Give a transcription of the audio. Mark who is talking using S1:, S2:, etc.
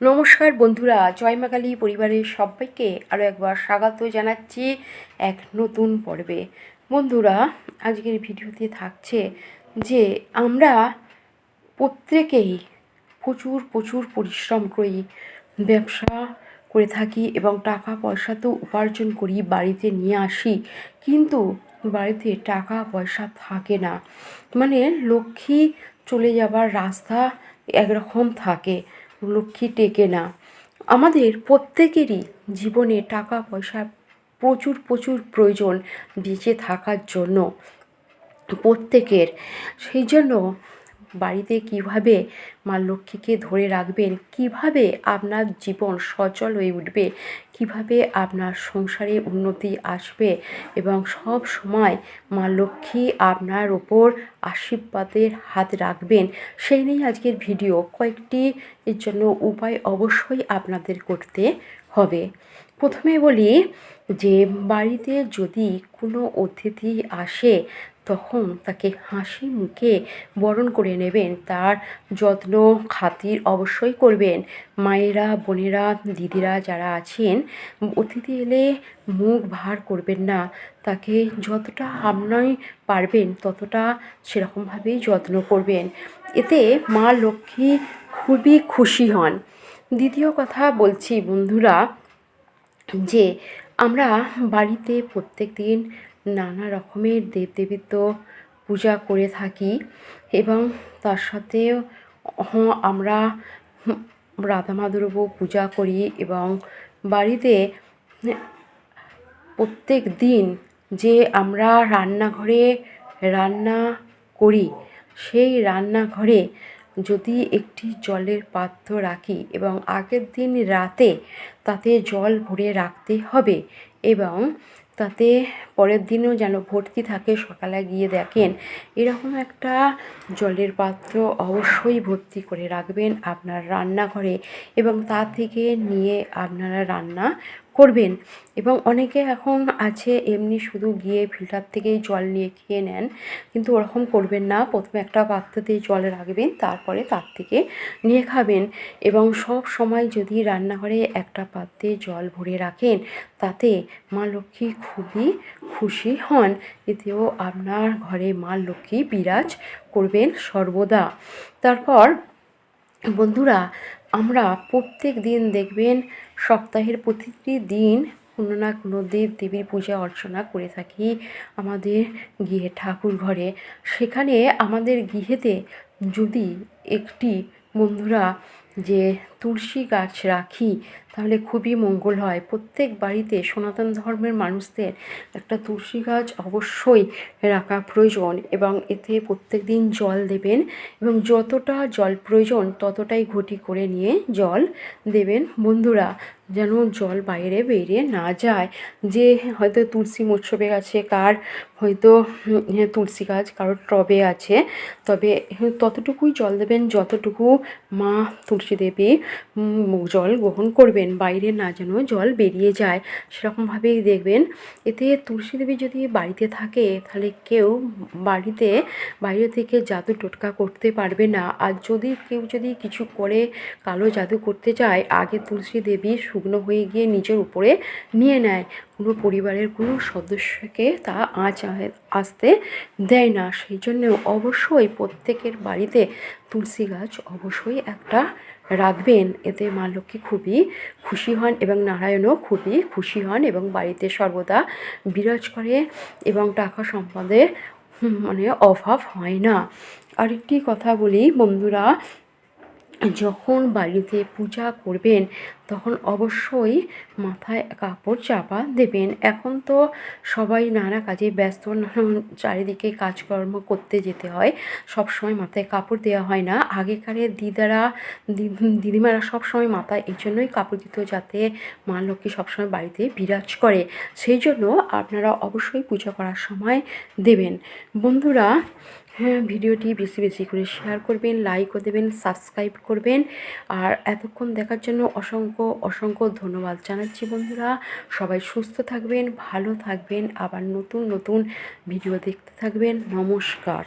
S1: নমস্কার বন্ধুরা, জয় মা কালী পরিবারের সবাইকে আরও একবার স্বাগত জানাচ্ছি এক নতুন পর্বে। বন্ধুরা, আজকের ভিডিওতে থাকছে যে আমরা প্রত্যেকেই প্রচুর প্রচুর পরিশ্রম করি, ব্যবসা করে থাকি এবং টাকা পয়সা তো উপার্জন করি, বাড়িতে নিয়ে আসি, কিন্তু বাড়িতে টাকা পয়সা থাকে না। মানে লক্ষ্মী চলে যাবার রাস্তা একরকম থাকে। লক্ষ্মী টেকে না। আমাদের প্রত্যেকেরই জীবনে টাকা পয়সা প্রচুর প্রচুর প্রয়োজন বেঁচে থাকার জন্য। প্রত্যেকের। সেই জন্য বাড়িতে কীভাবে মা লক্ষ্মীকে ধরে রাখবেন? কীভাবে আপনার জীবন সচল হয়ে উঠবে? কীভাবে আপনার সংসারে উন্নতি আসবে? এবং সব সময় মা লক্ষ্মী আপনার ওপর আশীর্বাদের হাত রাখবেন। সেই নিয়ে আজকের ভিডিও। কয়েকটি এর জন্য উপায় অবশ্যই আপনাদের করতে হবে। প্রথমে বলি যে, বাড়িতে যদি কোনো অতিথি আসে তখন তাকে হাসি মুখে বরণ করে নেবেন। তার যত্ন খাতির অবশ্যই করবেন। মায়েরা, বোনেরা, দিদিরা যারা আছেন, অতিথি এলে মুখ ভার করবেন না। তাকে যতটা আপনাই পারবেন ততটা সেরকমভাবেই যত্ন করবেন। এতে মা লক্ষ্মী খুবই খুশি হন। দ্বিতীয় কথা বলছি বন্ধুরা যে আমরা বাড়িতে প্রত্যেক দিন নানা রকমের দেবদেবীর তো পূজা করে থাকি এবং তার সাথেও আমরা রাধা মাধবও পূজা করি এবং বাড়িতে প্রত্যেক দিন যে আমরা রান্নাঘরে রান্না করি, সেই রান্নাঘরে যদি একটি জলের পাত্র রাখি এবং আগের দিন রাতে তাতে জল ভরে রাখতে হবে এবং তাতে পরের দিনও যেন ভর্তি থাকে, সকালে গিয়ে দেখেন এরকম একটা জলের পাত্র অবশ্যই ভর্তি করে রাখবেন আপনার রান্নাঘরে এবং তা থেকে নিয়ে আপনারা রান্না করবেন। এবং অনেকে এখন আছে এমনি শুধু গিয়ে ফিল্টার থেকেই জল নিয়ে খেয়ে নেন, কিন্তু ওরকম করবেন না। প্রথমে একটা পাত্রতে জল রাখবেন, তারপরে তার থেকে নিয়ে খাবেন। এবং সব সময় যদি রান্নাঘরে একটা পাত্রে জল ভরে রাখেন, তাতে মা লক্ষ্মী খুবই খুশি হন। এতেও আপনার ঘরে মা লক্ষ্মী বিরাজ করবেন সর্বদা। তারপর বন্ধুরা আমরা প্রত্যেক দিন দেখবেন সপ্তাহের প্রতিটি দিন কোনো না কোনো দেব দেবীর পূজা অর্চনা করে থাকি আমাদের গৃহে ঠাকুর ঘরে। সেখানে আমাদের গৃহেতে যদি একটি বন্ধুরা যে তুলসী গাছ রাখি, তাহলে খুবই মঙ্গল হয়। প্রত্যেক বাড়িতে সনাতন ধর্মের মানুষদের একটা তুলসী গাছ অবশ্যই রাখা প্রয়োজন এবং এতে প্রত্যেক দিন জল দেবেন এবং যতটা জল প্রয়োজন ততটাই ঘটি করে নিয়ে জল দেবেন। বন্ধুরা, যেন জল বাইরে বেরিয়ে না যায়। যে হয়তো তুলসী মৎস্যবে আছে, কার হয়তো তুলসী গাছ কারোর টবে আছে, তবে ততটুকুই জল দেবেন, যতটুকু মা তুলসী দেবী জল গ্রহণ করবেন, বাইরে না যেন জল বেরিয়ে যায়। সেরকমভাবেই দেখবেন। এতে তুলসী দেবী যদি বাড়িতে থাকে, তাহলে কেউ বাড়িতে, বাইরে থেকে জাদু টোটকা করতে পারবে না। আর যদি কেউ যদি কিছু করে, কালো জাদু করতে চায়, আগে তুলসী দেবী শুকনো হয়ে গিয়ে নিজের উপরে নিয়ে নেয়। কোনো পরিবারের কোনো সদস্যকে তা আঁচ আসতে দেয় না। সেই জন্য অবশ্যই প্রত্যেকের বাড়িতে তুলসী গাছ অবশ্যই একটা রাখবেন, এতে মা লক্ষ্মী খুবই খুশি হন এবং নারায়ণও খুবই খুশি হন এবং বাড়িতে সর্বদা বিরাজ করে এবং টাকা সম্পদের মানে অভাব হয় না। আরেকটি কথা বলি, বন্ধুরা যখন বাড়িতে পূজা করবেন, তখন অবশ্যই মাথায় কাপড় চাপা দেবেন। এখন তো সবাই নানা কাজে ব্যস্ত, নানা চারিদিকে কাজকর্ম করতে যেতে হয়। সব সময় মাথায় কাপড় দেওয়া হয় না। আগেকারের দিদারা দিদিমারা সব সময় মাথায় এই জন্যই কাপড় দিত যাতে মা লক্ষ্মী সবসময় বাড়িতে বিরাজ করে। সেই জন্য আপনারা অবশ্যই পূজা করার সময় দেবেন। বন্ধুরা হ্যাঁ ভিডিওটি বেশি বেশি করে শেয়ার করবেন লাইকও দেবেন সাবস্ক্রাইব করবেন। আর এতক্ষণ দেখার জন্য অসংখ্য অসংখ্য ধন্যবাদ জানাচ্ছি বন্ধুরা। সবাই সুস্থ থাকবেন, ভালো থাকবেন, আবার নতুন নতুন ভিডিও দেখতে থাকবেন। নমস্কার।